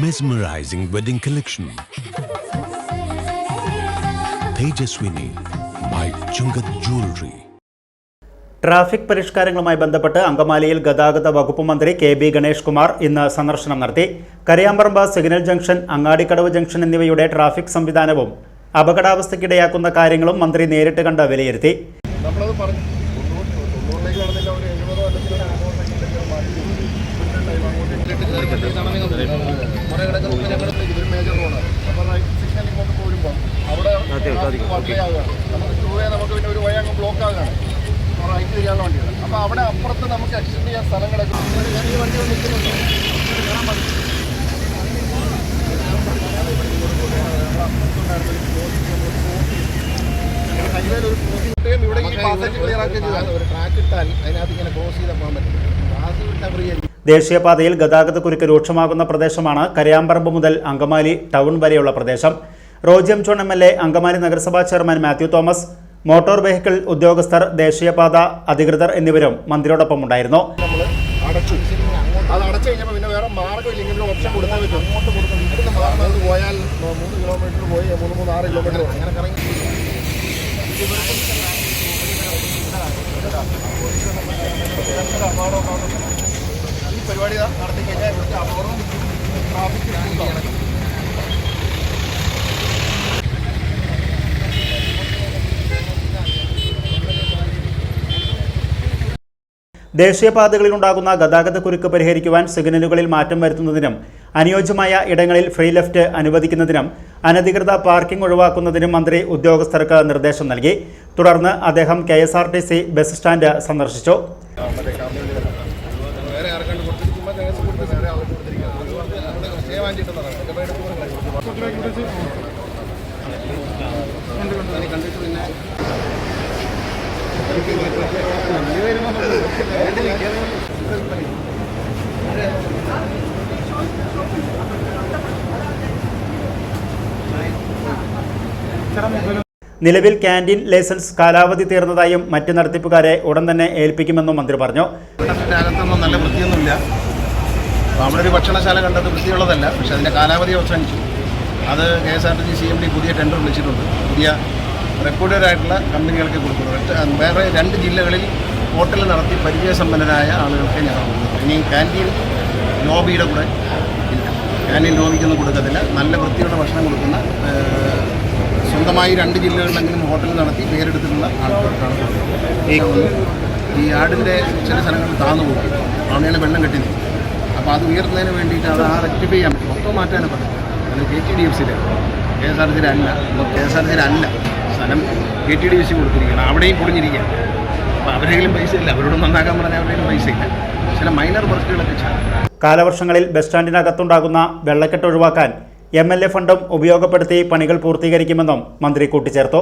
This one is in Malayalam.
mesmerizing wedding collection. Tejaswini by Chungath Jewelry. Traffic പരിഷ്കാരങ്ങളുമായി ബന്ധപ്പെട്ട് അങ്കമാലിയിൽ ഗതാഗത വകുപ്പ് മന്ത്രി കെ ബി ഗണേഷ് കുമാർ ഇന്ന് സന്ദർശനം നടത്തി. Karayamparambu signal junction Angadikadavu junction എന്നിവയുടെ ട്രാഫിക് സംവിധാനവും അപകടാവസ്ഥയ്ക്കിടയാക്കുന്ന കാര്യങ്ങളും മന്ത്രി നേരിട്ട് കണ്ട് വിലയിരുത്തി. നമ്മളത് പറഞ്ഞു തൊണ്ണൂറ് തൊണ്ണൂറിലേക്ക് നടന്നില്ല ഒരു എഴുപതോ അല്ലെങ്കിൽ ഒരു അറുപതോ സെക്കൻഡൊക്കെ മാറ്റി പിന്നെ ടൈം അങ്ങോട്ട് കുറെ കിടക്കുന്ന ഞങ്ങളുടെ ഇതൊരു മേജർ റോഡാണ് അപ്പോൾ റൈറ്റ് സിഗ്നൽ ഇങ്ങോട്ട് പോരുമ്പോൾ അവിടെ വർക്ക് ആവുകയാണ് നമുക്ക് ടൂ നമുക്ക് പിന്നെ ഒരു വഴി അങ്ങ് ബ്ലോക്ക് ആവുകയാണ് അപ്പോൾ റൈറ്റ് തിരിയാനുള്ള വണ്ടിയാണ്. അപ്പോൾ അവിടെ അപ്പുറത്ത് നമുക്ക് എക്സ്റ്റെൻഡ് ചെയ്യാൻ സ്ഥലം കിടക്കും ഈ വണ്ടി നിൽക്കുന്നുണ്ട്. കാണാൻ പാടില്ല. ഹൈവേയിൽ ഒരു ക്രോസിംഗ് ഇവിടെ ഈ പാസേജ് ക്ലിയർ ആക്കി ഒരു ട്രാക്ക് ഇട്ടാൽ അതിനകത്ത് ഇങ്ങനെ ക്രോസ് ചെയ്താൽ പോകാൻ പറ്റും ക്ലാസ് വിട്ടാൽ ഫ്രീ ആയിരിക്കും. ദേശീയപാതയിൽ ഗതാഗത കുരുക്ക് രൂക്ഷമാകുന്ന പ്രദേശമാണ് കരയാമ്പറമ്പ് മുതൽ അങ്കമാലി ടൗൺ വരെയുള്ള പ്രദേശം. Roji M John M L A Angamaly നഗരസഭാ chairman Mathew Thomas motor vehicle ഉദ്യോഗസ്ഥർ ദേശീയപാത അധികൃതർ എന്നിവരും മന്ത്രിയോടൊപ്പം ഉണ്ടായിരുന്നു. അത് അടച്ചു പിന്നെ വേറെ മാർഗമില്ല ഓപ്ഷൻ കൊടുക്കാൻ പോയാൽ കിലോമീറ്റർ പോയി മൂന്ന് മൂന്ന് ആറ് കിലോമീറ്റർ കറങ്ങി. ഈ പരിപാടി നടത്തി കഴിഞ്ഞാൽ ഇവിടുത്തെ അപകടവും ട്രാഫിക് ദേശീയപാതകളിലുണ്ടാകുന്ന ഗതാഗത കുരുക്ക് പരിഹരിക്കുവാൻ സിഗ്നലുകളിൽ മാറ്റം വരുത്തുന്നതിനും അനുയോജ്യമായ ഇടങ്ങളിൽ ഫ്രീ ലെഫ്റ്റ് അനുവദിക്കുന്നതിനും അനധികൃത പാർക്കിംഗ് ഒഴിവാക്കുന്നതിനും മന്ത്രി ഉദ്യോഗസ്ഥർക്ക് നിർദ്ദേശം നൽകി. തുടർന്ന് അദ്ദേഹം കെ ബസ് സ്റ്റാൻഡ് സന്ദർശിച്ചു. നിലവിൽ ക്യാന്റീൻ ലൈസൻസ് കാലാവധി തീർന്നതായും മറ്റ് നടത്തിപ്പുകാരെ ഉടൻ തന്നെ ഏൽപ്പിക്കുമെന്നും മന്ത്രി പറഞ്ഞു. അകത്തൊന്നും നല്ല വൃത്തിയൊന്നുമില്ല. നമ്മളൊരു ഭക്ഷണശാല കണ്ടത് വൃത്തിയുള്ളതല്ല പക്ഷെ അതിന്റെ കാലാവധി അവസാനിച്ചു. അത് K S R T C C M D പുതിയ ടെൻഡർ വിളിച്ചിട്ടുണ്ട്. പുതിയ റെപ്യൂട്ടഡ് ആയിട്ടുള്ള കമ്പനികൾക്ക് കൊടുക്കുന്നു വേറെ രണ്ട് ജില്ലകളിൽ ഹോട്ടൽ നടത്തി പരിചയസമ്പന്നരായ ആളുകൾക്ക് ഞങ്ങൾ കൊടുക്കുന്നു. ഇനി ക്യാന്റീൻ ലോബിയുടെ കൂടെ ഇല്ല. ക്യാന്റീൻ ലോബിക്കൊന്നും കൊടുക്കത്തില്ല. നല്ല വൃത്തിയുള്ള ഭക്ഷണം കൊടുക്കുന്ന സ്വന്തമായി രണ്ട് ജില്ലകളിലെങ്കിലും ഹോട്ടൽ നടത്തി പേരെടുത്തിട്ടുള്ള ആൾക്കാർക്കാണ് കൊടുക്കുന്നത്. ഈ ആടിന്റെ ചില സ്ഥലങ്ങളിൽ താന്നു പോകും അവിടെയാണ് വെള്ളം കെട്ടി നിൽക്കും അപ്പോൾ അത് ഉയർത്തുന്നതിന് വേണ്ടിയിട്ട് അത് ആ റെക്ടിഫൈ ചെയ്യാൻ പറ്റും. മൊത്തം മാറ്റാനും പറ്റും അത് കെ ടി ഡി എഫ് സിയിലെ കെ എസ് ആർ സിയിലല്ല കെ എസ് ആർ സിയിലല്ല സ്ഥലം കെ ടി ഡി സി കൊടുത്തിരിക്കുകയാണ്. അവിടെയും പൊളിഞ്ഞിരിക്കുകയാണ്. അപ്പോൾ അവരെങ്കിലും പൈസ ഇല്ല. അവരോട് നന്നാക്കാൻ പറഞ്ഞാൽ അവരുടെയും പൈസ ഇല്ല. ചില മൈനർ വർക്കുകളൊക്കെ കാലവർഷങ്ങളിൽ ബസ് സ്റ്റാൻഡിനകത്തുണ്ടാകുന്ന വെള്ളക്കെട്ട് ഒഴിവാക്കാൻ എം എൽ എ ഫണ്ടും ഉപയോഗപ്പെടുത്തി പണികൾ പൂർത്തീകരിക്കുമെന്നും മന്ത്രി കൂട്ടിച്ചേർത്തു.